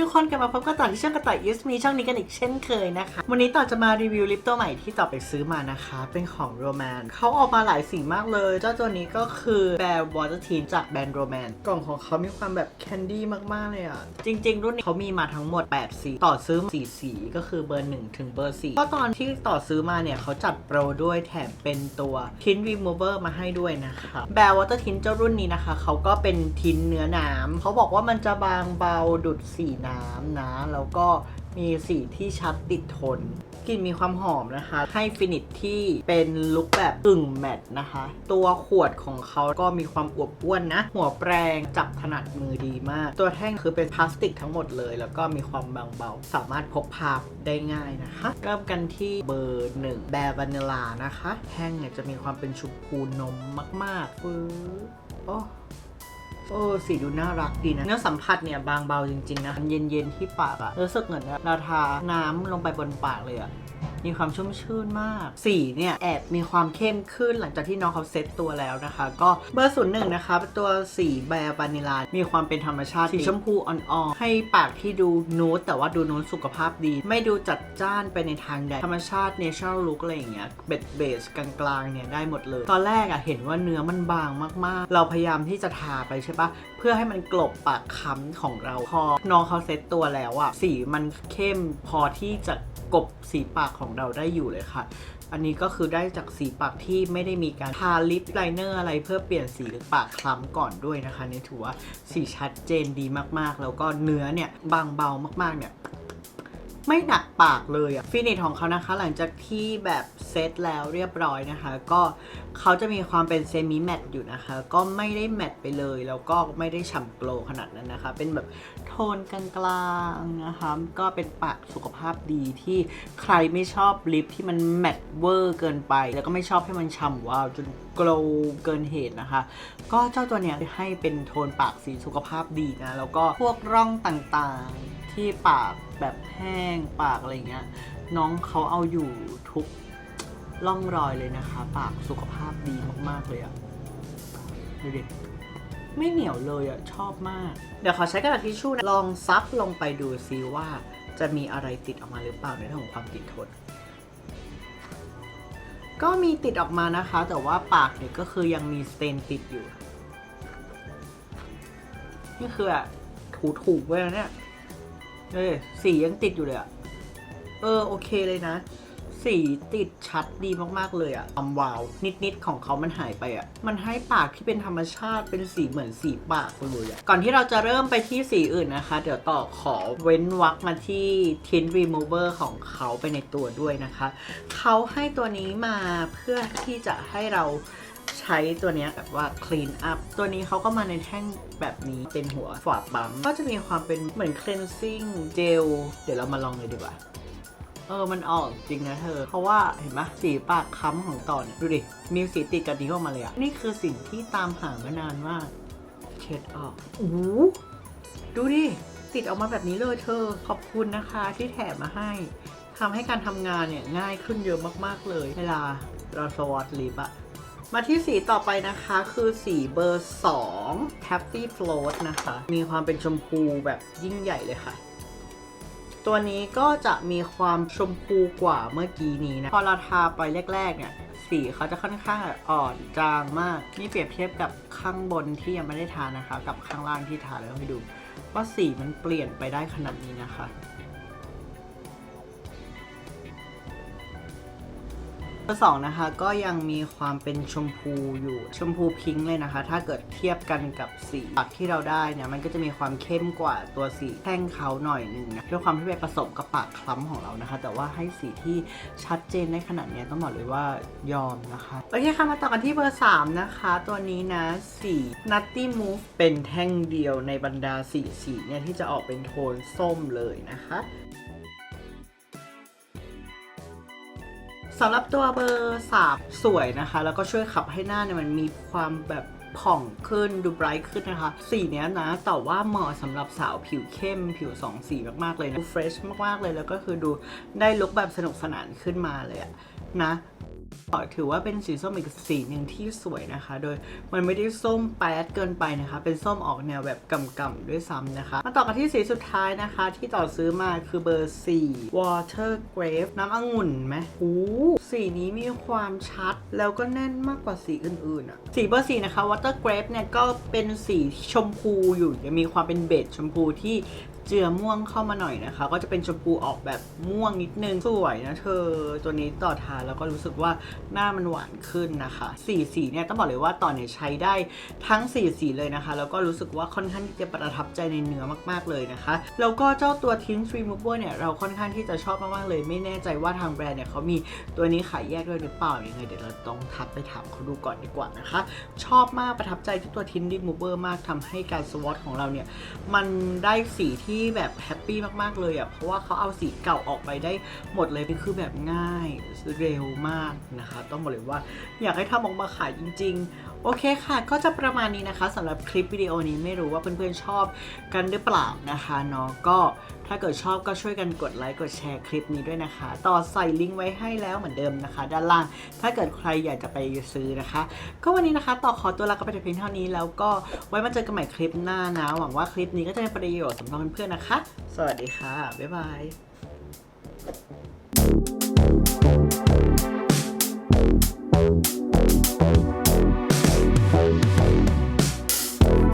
ทุกคนกลับมาพบกันต่อที่ช่องกระต่ายยูสมีช่องนี้กันอีกเช่นเคยนะคะ วันนี้ต่อจะมารีวิวลิปตัวใหม่ที่ต่อไปซื้อมานะคะ เป็นของโรแมนเขาออกมาหลายสีมากเลย เจ้าตัวนี้ก็คือแบร์วอเตอร์ทีนจากแบรนด์โรแมนกล่องของเขามีความแบบแคนดี้มากๆเลยอะ จริง ๆ รุ่นนี้เขามีมาทั้งหมด 8 สี ต่อซื้อ4สีก็คือเบอร์1ถึงเบอร์4ก็ตอนที่ต่อซื้อมาเนี่ยเขาจัดโปรด้วยแถมเป็นตัวทินรีมูเวอร์มาให้ด้วยนะคะแบร์วอเตอร์ทินเจ้ารุ่นนี้นะคะเขาก็เป็นทินเนื้อน้ำเขาบอกว่ามันจะบางเบาดุดสีน้ำนะ แล้วก็มีสีที่ชัดติดทนกลิ่นมีความหอมนะคะ ให้ฟินิชที่เป็นลุคแบบกึ่งแมตต์นะคะ ตัวขวดของเขาก็มีความอวบอ้วนนะ หัวแปรงจับถนัดมือดีมาก ตัวแท่งคือเป็นพลาสติกทั้งหมดเลย แล้วก็มีความบางเบา สามารถพกพาได้ง่ายนะคะ เริ่มกันที่เบอร์หนึ่งแบร์วานิลานะคะ แท่งเนี่ยจะมีความเป็นชมพูนมมากๆฟื้โอ้ โอ้สีดูน่ารักดีนะ เนื้อสัมผัสเนี่ยบางเบาจริงๆนะเย็นๆที่ปากอะรู้สึกเหมือนเราทาน้ำลงไปบนปากเลยอะ มีความชุ่มชื่นมาก สีเนี่ย แอบมีความเข้มขึ้นหลังจากที่น้องเขาเซ็ตตัวแล้วนะคะ ก็เบอร์ศูนย์หนึ่งนะคะเป็นตัวสีแบร์วานิลา มีความเป็นธรรมชาติสีชมพูอ่อนๆ ให้ปากที่ดูนูดแต่ว่าดูนูดสุขภาพดี ไม่ดูจัดจ้านไปในทางใด ธรรมชาติ natural look อะไรอย่างเงี้ยเบสเบสกลางๆเนี่ยได้หมดเลย ตอนแรกอะเห็นว่าเนื้อมันบางมากๆ เราพยายามที่จะทาไปใช่ปะเพื่อให้มันกลบปากค้ำของเราพอน้องเขาเซ็ตตัวแล้วอะสีมันเข้มพอที่จะกบสีปากของเราได้อยู่เลยค่ะ อันนี้ก็คือได้จากสีปากที่ไม่ได้มีการทาลิปไลเนอร์อะไรเพื่อเปลี่ยนสีหรือปากคล้ำก่อนด้วยนะคะนี่ถือว่าสีชัดเจนดีมากๆ แล้วก็เนื้อเนี่ยบางเบามากๆเนี่ย ไม่หนักปากเลยอะฟินิชของเขานะคะ หลังจากที่แบบเซตแล้วเรียบร้อยนะคะ ก็เขาจะมีความเป็นเซมิแมตต์อยู่นะคะ ก็ไม่ได้แมตต์ไปเลย แล้วก็ไม่ได้ฉ่ำโกลขนาดนั้นนะคะ เป็นแบบโทนกลางๆนะคะ ก็เป็นปากสุขภาพดีที่ใครไม่ชอบลิปที่มันแมตต์เวอร์เกินไป แล้วก็ไม่ชอบให้มันฉ่ำวาวจนโกลเกินเหตุนะคะ ก็เจ้าตัวเนี้ยให้เป็นโทนปากสีสุขภาพดีนะ แล้วก็พวกร่องต่างๆ ที่ปากแบบแห้งปากอะไรเงี้ย น้องเขาเอาอยู่ทุกร่องรอยเลยนะคะ ปากสุขภาพดีมากๆเลยอะดูดิไม่เหนียวเลยอะชอบมาก เดี๋ยวขอใช้กระดาษทิชชู่นะลองซับลงไปดูซิว่าจะมีอะไรติดออกมาหรือเปล่าในเรื่องของความติดทน ก็มีติดออกมานะคะ แต่ว่าปากเนี่ยก็คือยังมีสเตนติดอยู่ นี่คืออะถูถูๆไว้แล้วเนี่ย เอ้ยสียังติดอยู่เลยอะเออโอเคเลยนะ สีติดชัดดีมากๆเลยอะความวาว นิดๆของเขามันหายไปอะมันให้ปากที่เป็นธรรมชาติเป็นสีเหมือนสีปากเลยอะก่อนที่เราจะเริ่มไปที่สีอื่นนะคะ เดี๋ยวต่อขอเว้นวักมาที่ tint remover ของเขาไปในตัวด้วยนะคะ เขาให้ตัวนี้มาเพื่อที่จะให้เรา ใช้ตัวเนี้ยแบบว่า clean up ตัวนี้เขาก็มาในแท่งแบบนี้เป็นหัวฝาปั๊ม ก็จะมีความเป็นเหมือน cleansing gel เดี๋ยวเรามาลองเลยดีกว่า เออ มันออกจริงนะเธอ เพราะว่าเห็นไหมสีปากค้ำของต่อเนี่ยดูดิ มีสีติดกันนี้ออกมาเลยอะนี่คือสิ่งที่ตามหามานานมาก เช็ดออกโอ้ดูดิติดออกมาแบบนี้เลยเธอ ขอบคุณนะคะที่แถมมาให้ทำให้การทำงานเนี่ยง่ายขึ้นเยอะมากๆเลย เวลาเราสวอตลิปอะ มาที่สีต่อไปนะคะคือสีเบอร์ 2 Happy Float นะคะ มีความเป็นชมพูแบบยิ่งใหญ่เลยค่ะ ตัวนี้ก็จะมีความชมพูกว่าเมื่อกี้นี้นะ พอเราทาไปแรก ๆ เนี่ย สีเขาจะค่อนข้างอ่อนจางมาก นี่เปรียบเทียบกับข้างบนที่ยังไม่ได้ทานะคะ กับข้างล่างที่ทาแล้วให้ดู ว่าสีมันเปลี่ยนไปได้ขนาดนี้นะคะ เบอร์สองนะคะก็ยังมีความเป็นชมพูอยู่ชมพูพิงค์เลยนะคะ ถ้าเกิดเทียบกันกับสีปากที่เราได้เนี่ยมันก็จะมีความเข้มกว่าตัวสีแท่งเขาหน่อยนึงนะด้วยความที่ไปผสมกับปากคล้ำของเรานะคะ แต่ว่าให้สีที่ชัดเจนได้ขนาดนี้ต้องบอกเลยว่ายอมนะคะโอเคค่ะมาต่อกันที่เบอร์ 3 นะคะ ตัวนี้นะสี Nutty Move เป็นแท่งเดียวในบรรดาสีสีเนี่ยที่จะออกเป็นโทนส้มเลยนะคะ สำหรับตัวเบอร์สามสวยนะคะ แล้วก็ช่วยขับให้หน้าเนี่ยมันมีความแบบผ่องขึ้นดูไบรท์ขึ้นนะคะ สีเนี้ยนะแต่ว่าเหมาะสำหรับสาวผิวเข้ม ผิวสองสีมากๆเลยนะดูเฟรชมากๆเลยแล้วก็คือดูได้ลุคแบบสนุกสนานขึ้นมาเลยอะนะ ถือว่าเป็นสีส้มอีกสีหนึ่งที่สวยนะคะ โดยมันไม่ได้ส้มแป๊ดเกินไปนะคะ เป็นส้มออกแนวแบบกำๆด้วยซ้ำนะคะ มาต่อกันที่สีสุดท้ายนะคะ ที่ต่อซื้อมาคือเบอร์ 4 Water Grape น้ำองุ่นไหมหูสีนี้มีความชัดแล้วก็แน่นมากกว่าสีอื่นๆอะสีเบอร์4นะคะ Water Grape เนี่ยก็เป็นสีชมพูอยู่ยังมีความเป็นเบจชมพูที่ เจือม่วงเข้ามาหน่อยนะคะ ก็จะเป็นชมพูออกแบบม่วงนิดนึงสวยนะเธอตัวนี้ต่อทานแล้วก็รู้สึกว่าหน้ามันหวานขึ้นนะคะสีสีเนี่ยต้องบอกเลยว่าตอนเนี่ยใช้ได้ทั้งสีสีเลยนะคะ แล้วก็รู้สึกว่าค่อนข้างที่จะประทับใจในเนื้อมาก ๆเลยนะคะ แล้วก็เจ้าตัว Tint Remover เนี่ยเราค่อนข้างที่จะชอบมากๆเลย ไม่แน่ใจว่าทางแบรนด์เนี่ยเขามีตัวนี้ขายแยกด้วยหรือเปล่ายังไงเดี๋ยวเราต้องทักไปถามเขาดูก่อนดีกว่านะคะ ชอบมากประทับใจที่ตัว Tint Remover มากทำให้การสวอตของเราเนี่ยมันได้สีที่แบบแฮปปี้มากๆเลยอะ่ะ เพราะว่าเขาเอาสีเก่าออกไปได้หมดเลยคือแบบง่ายเร็วมากนะคะ ต้องบอกเลยว่าอยากให้ทำออกมาขายจริง ๆ โอเคค่ะก็จะประมาณนี้นะคะสำหรับคลิปวิดีโอนี้ไม่รู้ว่าเพื่อนๆชอบกันหรือเปล่านะคะเนาะก็ถ้าเกิดชอบก็ช่วยกันกดไลค์กดแชร์คลิปนี้ด้วยนะคะ ต่อใส่ลิงก์ไว้ให้แล้วเหมือนเดิมนะคะ ด้านล่าง ถ้าเกิดใครอยากจะไปซื้อนะคะ ก็วันนี้นะคะ ต่อขอตัวลาไปเพียงเท่านี้แล้วก็ไว้มาเจอกันใหม่คลิปหน้านะ หวังว่าคลิปนี้ก็จะเป็นประโยชน์สำหรับเพื่อนๆนะคะ สวัสดีค่ะ บ๊ายบาย